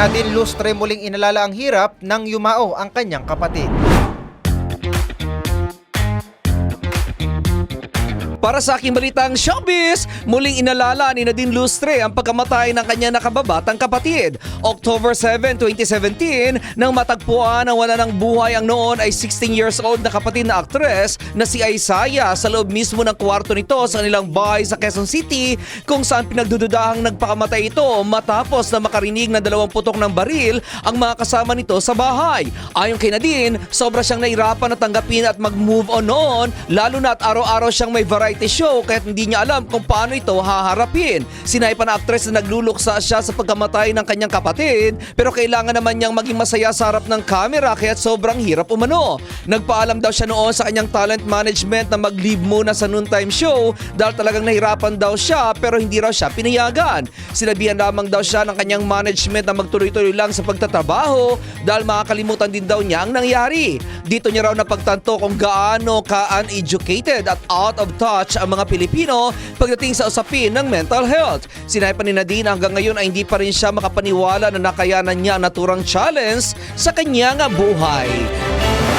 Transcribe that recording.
Nadine Lustre muling inalala ang hirap nang yumao ang kanyang kapatid. Para sa aking balitang showbiz, muling inalala ni Nadine Lustre ang pagkamatay ng kanya nakababatang kapatid. October 7, 2017, nang matagpuan ang wala ng buhay ang noon ay 16 years old na kapatid na aktres na si Aisaya sa loob mismo ng kwarto nito sa kanilang bahay sa Quezon City kung saan pinagdududahang nagpakamatay ito matapos na makarinig ng dalawang putok ng baril ang mga kasama nito sa bahay. Ayon kay Nadine, sobra siyang nahirapan na tanggapin at mag-move on noon lalo na at araw-araw siyang may variety show kahit hindi niya alam kung paano ito haharapin. Sinay pa na actress na nagluluksa siya sa pagkamatay ng kanyang kapatid pero kailangan naman niyang maging masaya sa harap ng camera kaya sobrang hirap umano. Nagpaalam daw siya noon sa kanyang talent management na mag-leave muna sa noontime show dahil talagang nahirapan daw siya pero hindi raw siya pinayagan. Sinabihan lamang daw siya ng kanyang management na magtuloy-tuloy lang sa pagtatrabaho dahil makakalimutan din daw niya ang nangyari. Dito niya raw napagtanto kung gaano ka-uneducated at out of touch ang mga Pilipino pagdating sa usapin ng mental health. Sinay pa ni Nadine hanggang ngayon ay hindi pa rin siya makapaniwala na nakayanan niya ang naturang challenge sa kanyang buhay.